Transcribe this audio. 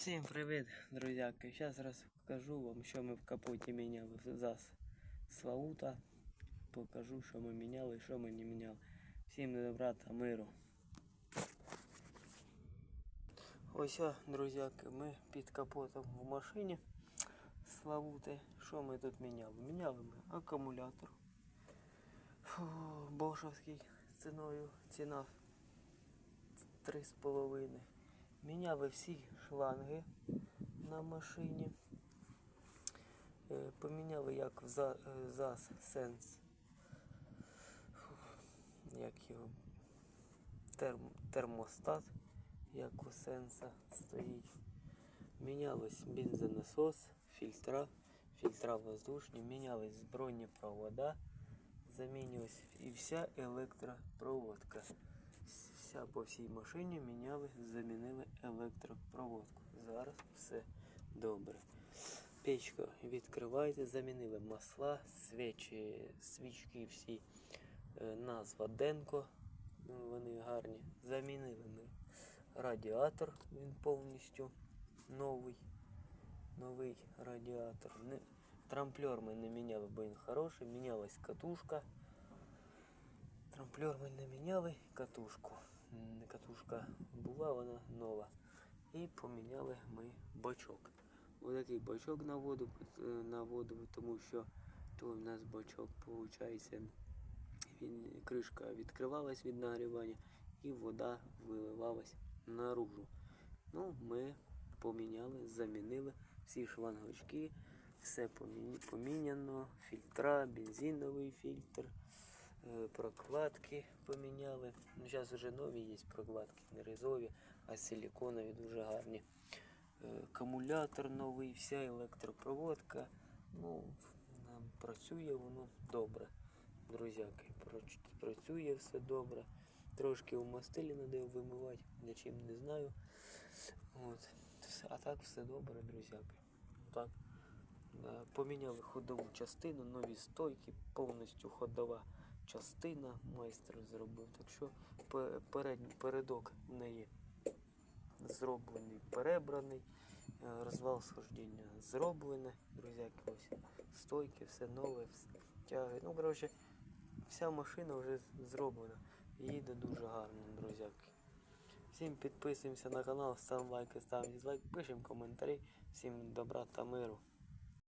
Всім привіт, друзяки! Зараз розкажу вам, що ми в капоті міняли в ЗАЗ Славута. Покажу, що ми міняли і що ми не міняли. Всім добра та миру. Ось, друзяки, ми під капотом в машині Славути. Що ми тут міняли? Міняли ми акумулятор. Фу, Бошовський ціною ціна 3,5. Міняли всі шланги на машині. Е, Поміняли як в За- е, ЗАЗ Сенс. Як його терм, термостат, як у Сенса стоїть. Мінялось бензонасос, фільтра, фільтра воздушні, мінялись збройні провода, замінювалась і вся електропроводка. Вся по всій машині міняли, замінили електропроводку. Зараз все добре. Печка відкривається, замінили масла, свічі, свічки всі. Е, Назва Денко. Вони гарні. Замінили ми радіатор, він повністю новий. Новий радіатор. Трамплер ми не міняли, бо він хороший. Мінялась катушка. Трамплер ми не міняли, катушку. Катушка була, вона нова. І поміняли ми бачок. Ось такий бачок на воду, на воду, тому що то в нас бачок, виходить, він, кришка відкривалась від нагрівання і вода виливалась наружу. Ну, ми поміняли, замінили всі шлангочки, все помі- поміняно, фільтра, бензиновий фільтр, прокладки поміняли. Ну, зараз вже нові є прокладки, не ризові, а силіконові дуже гарні. Е, Акумулятор новий, вся електропроводка. Ну, працює воно добре. Друзяки, працює все добре. Трошки у мастилі треба вимивати, для чим не знаю. От. А так все добре, друзяки. Так. Е, Поміняли ходову частину, нові стойки, повністю ходова частина майстер зробив. Так що передній передок в неї зроблений, перебраний, е, розвал схождення зроблене, друзяки, ось стойки, все нове, все тяги. Ну, коротше, вся машина вже зроблена. Їде дуже гарно, друзяки. Всім підписуємося на канал, ставимо лайки, ставимо дизлайк, пишемо коментарі. Всім добра та миру.